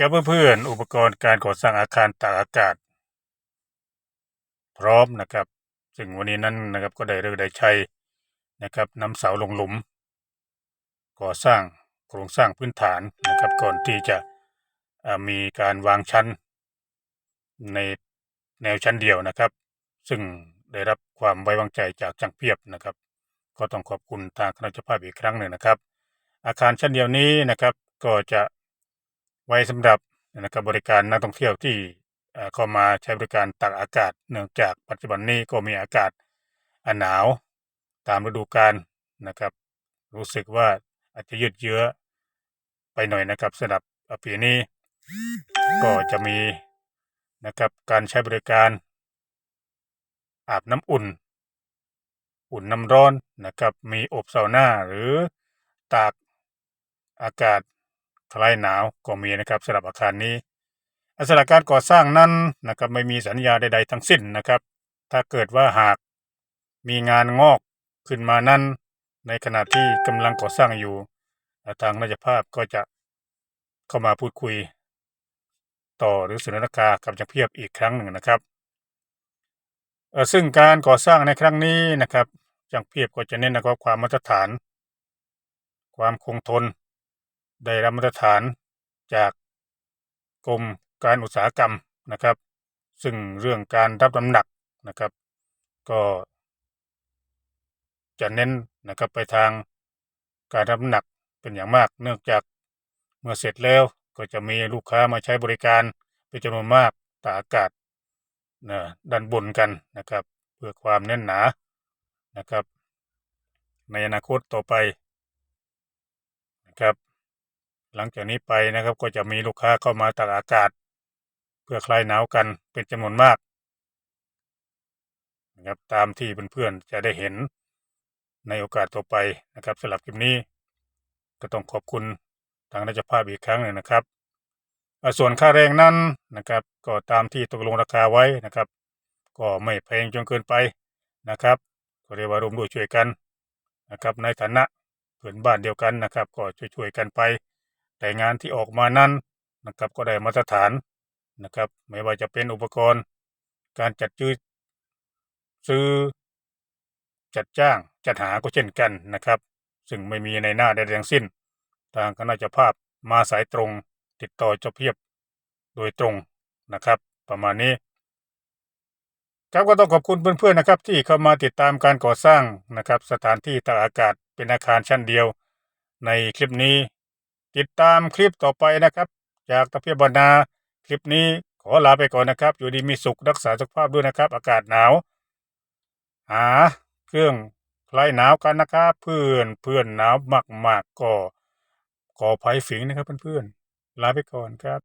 ครับเพื่อนๆอุปกรณ์การก่อสร้างอาคารตากอากาศ พร้อมนะครับ ซึ่งวันนี้นั้นนะครับก็ได้เลิกได้ใช้นะครับนำเสาลงหลุม ก่อสร้างโครงสร้างพื้นฐานนะครับก่อนที่จะมีการวางชั้น ในแนวชั้นเดียวนะครับ ซึ่งได้รับความไว้วางใจจากจังเพียบนะครับ ก็ต้องขอบคุณทางคณะเจ้าภาพอีกครั้งหนึ่งนะครับ อาคารชั้นเดียวนี้นะครับก็จะ ไว้สำหรับนะครับบริการนักท่องเที่ยวที่เข้ามาใช้บริการตากอากาศ เนื่องจากปัจจุบันนี้ก็มีอากาศอ่าหนาวตามฤดูกาลนะครับ รู้สึกว่าอาจจะยืดเยื้อไปหน่อยนะครับสำหรับปีนี้ ก็จะมีนะครับการใช้บริการอาบน้ำอุ่น อุ่นน้ำร้อนนะครับ มีอบซาวน่าหรือตากอากาศ คลายหนาวก็มีนะครับสำหรับอาคารนี้สำหรับการก่อสร้างนั้นนะครับไม่มีสัญญาใด ๆ ทั้งสิ้นนะครับ ถ้าเกิดว่าหากมีงานงอกขึ้นมานั้น ในขณะที่กำลังก่อสร้างอยู่ทางราชภาพก็จะเข้ามาพูดคุย ต่อหรือเสนอราคากับจังเพียบอีกครั้งหนึ่งนะครับซึ่งการก่อสร้างในครั้งนี้นะครับจังเพียบก็จะเน้นนะครับความมาตรฐาน ความคงทน ได้รับมาตรฐานจากกรมการอุตสาหกรรมนะครับ ซึ่งเรื่องการรับน้ำหนักนะครับ ก็จะเน้นนะครับไปทางการรับน้ำหนักเป็นอย่างมาก เนื่องจากเมื่อเสร็จแล้วก็จะมีลูกค้ามาใช้บริการเป็นจำนวนมากตากอากาศนะด้านบนกันนะครับ เพื่อความแน่นหนานะครับ ในอนาคตต่อไปนะครับ หลังจากนี้ไปนะครับ ก็จะมีลูกค้าเข้ามาตากอากาศ เพื่อคลายหนาวกันเป็นจำนวนมากนะครับตามที่เพื่อนๆจะได้เห็นในโอกาสต่อไปนะครับสำหรับคลิปนี้ ก็ต้องขอบคุณทางราชภาพอีกครั้งหนึ่งนะครับ ส่วนค่าแรงนั้นนะครับ ก็ตามที่ตกลงราคาไว้นะครับ ก็ไม่แพงจนเกินไปนะครับ ก็เรียกว่ารวมด้วยช่วยกันนะครับ ในฐานะเพื่อนบ้านเดียวกันนะครับ ก็ช่วยๆกันไป แต่งานที่ออกมานั้นนะครับก็ได้มาตรฐานนะครับ ไม่ว่าจะเป็นอุปกรณ์ การจัดซื้อซื้อ จัดจ้างจัดหาก็เช่นกันนะครับ ซึ่งไม่มีในหน้าใดทั้งสิ้น ทางคณะเจ้าภาพมาสายตรงติดต่อเจ้าเพียบโดยตรงนะครับ ประมาณนี้ครับก็ต้องขอบคุณเพื่อนๆนะครับ ที่เข้ามาติดตามการก่อสร้างนะครับ สถานที่ตากอากาศเป็นอาคารชั้นเดียว ในคลิปนี้ ติดตามคลิปต่อไปนะครับ จากตะเพียบบรรณาคลิปนี้ขอลาไปก่อนนะครับ อยู่ดีมีสุขรักษาสุขภาพด้วยนะครับ อากาศหนาว หา เครื่องคลายหนาวกันนะครับเพื่อนเพื่อนหนาวมากๆก็ขอภัยฝิงนะครับเพื่อนๆลาไปก่อนครับ